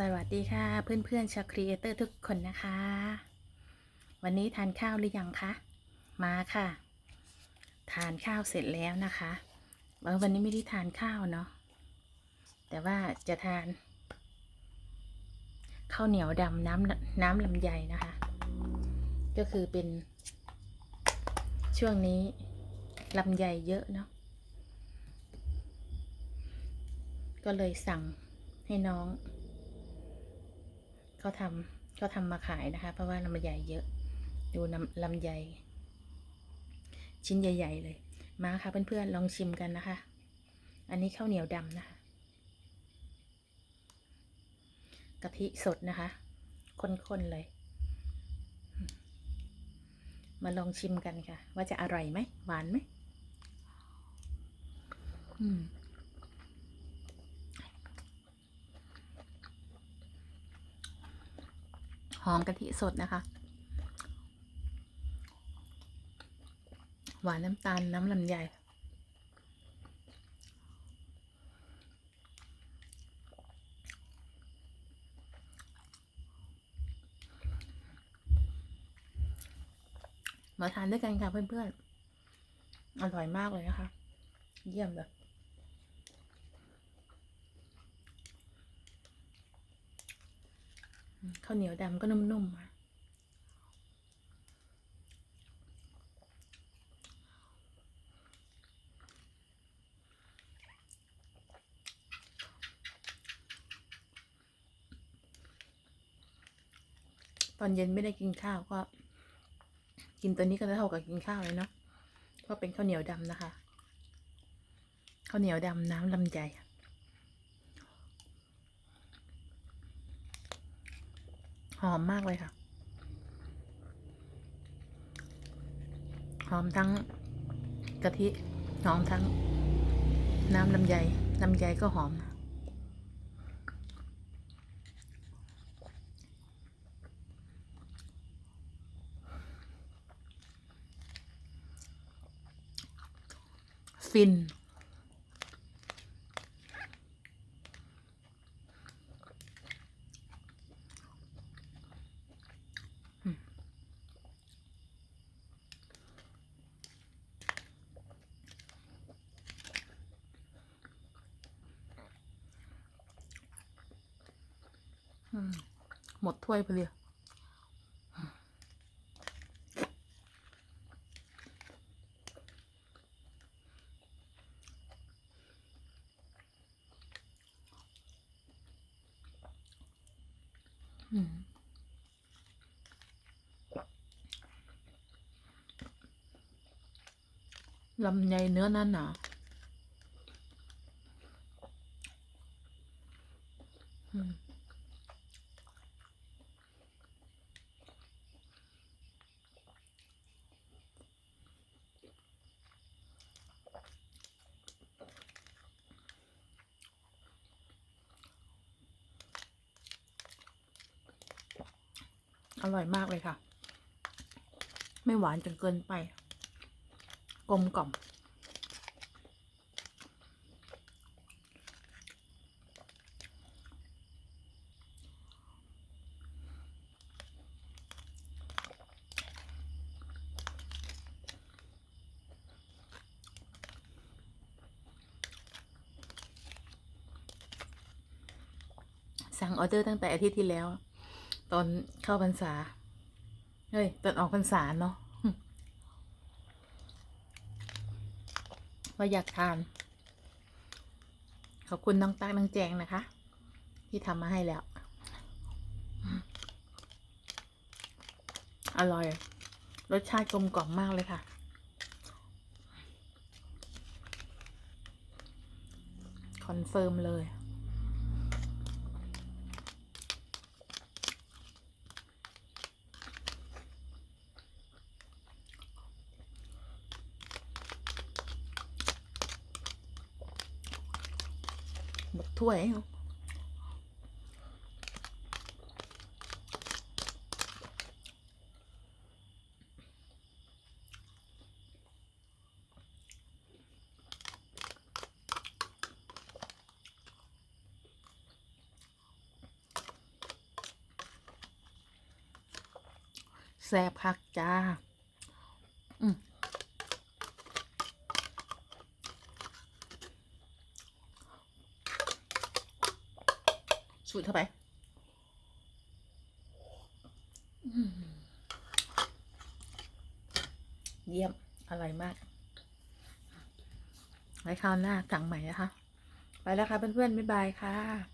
สวัสดีค่ะเพื่อนๆชาวครีเอเตอร์ทุกคนนะคะ วันนี้ทานข้าวหรือยังคะ มาค่ะ ทานข้าวเสร็จแล้วนะคะวันนี้ไม่ได้ทานข้าวเนาะแต่ว่าจะทานข้าวเหนียวดำน้ำน้ำลำไยนะคะ ก็คือเป็น ช่วงนี้ลำไยเยอะเนาะก็เลยสั่งให้น้อง เขาทำเขาทำมาขายนะคะ เพราะว่าลำไยเยอะ ดูนำลำไยชิ้นใหญ่ ๆ เลย มาค่ะเพื่อนๆลองชิมกันนะคะ อันนี้ข้าวเหนียวดำนะคะกะทิสดนะคะข้นๆเลย มาลองชิมกันค่ะ ว่าจะอร่อยไหมหวานไหมอืม หอมกะทิสดนะคะ หวานน้ำตาลน้ำลำไยมาทานด้วยกันค่ะเพื่อนๆ อร่อยมากเลยนะคะ เยี่ยมเลยอืม ข้าวเหนียวดำก็นุ่มๆอะตอนเย็นไม่ได้กินข้าวก็ กินตัวนี้ก็เท่ากับกินข้าวเลยเนาะเพราะเป็นข้าวเหนียวดำนะคะ ข้าวเหนียวดำน้ำลำไย ห อมมากเลยค่ะ หอมทั้งกะทิ หอมทั้งน้ำลำไยลำไยก็หอม ฟิน หมดถ้วยไปเลยอืมลำไยเนื้อหนาหนาอืม อร่อยมากเลยค่ะ ไม่หวานจนเกินไป กลมกล่อม สั่งออเดอร์ตั้งแต่อาทิตย์ที่แล้ว ตอนเข้าพรรษา เฮ้ย ตอนออกพรรษาเนาะว่าอยากทาน ขอบคุณน้องตั๊กน้องแจงนะคะ ที่ทำมาให้แล้ว อร่อย รสชาติกลมกล่อมมากเลยค่ะ คอนเฟิร์มเลย ถ้วยแซ่บคักจ้า อืม สูดเข้าไปอืมเยี่ยม อร่อยมาก ไว้คราวหน้าสั่งใหม่นะคะ ไปแล้วค่ะเพื่อนๆ บ๊ายบายค่ะ